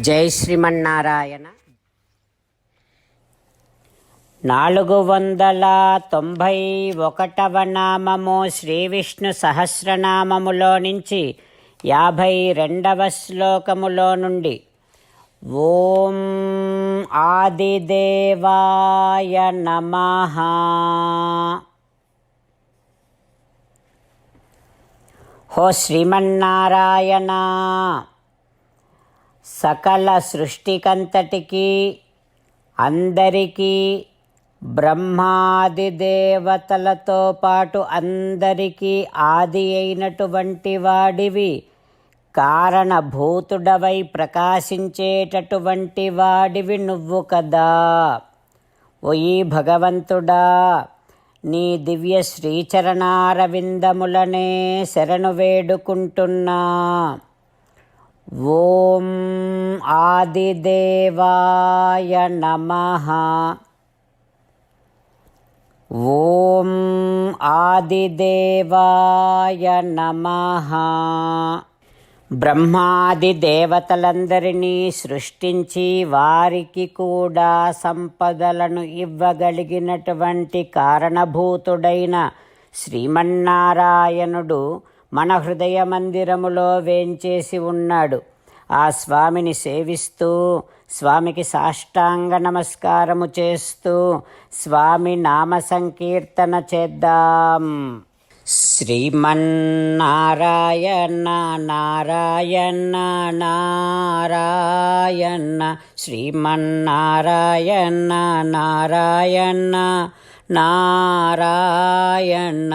జై శ్రీమన్నారాయణ. నాలుగు వందల తొంభై ఒకటవ నామము శ్రీ విష్ణు సహస్రనామములో నుంచి యాభై రెండవ శ్లోకములో నుండి ఓం ఆదిదేవాయ నమ. హో శ్రీమన్నారాయణ. సకల సృష్టికంతటికి అందరికీ బ్రహ్మాది దేవతలతో పాటు అందరికీ ఆది అయినటువంటి వాడివి. కారణభూతుడవై ప్రకాశించేటటువంటి వాడివి నువ్వు కదా. ఓయి భగవంతుడా నీ దివ్య శ్రీచరణారవిందములనే శరణు వేడుకుంటున్నా. ఓం ఆదిదేవాయ నమ. ఓం ఆదిదేవాయ నమ. బ్రహ్మాది దేవతలందరినీ సృష్టించి వారికి కూడా సంపదలను ఇవ్వగలిగినటువంటి కారణభూతుడైన శ్రీమన్నారాయణుడు మన హృదయ మందిరములో వేంచేసి ఉన్నాడు. ఆ స్వామిని సేవిస్తూ స్వామికి సాష్టాంగ నమస్కారము చేస్తూ స్వామి నామ సంకీర్తన చేద్దాం. శ్రీమన్నారాయణ నారాయణ నారాయణ శ్రీమన్నారాయణ నారాయణ నారాయణ.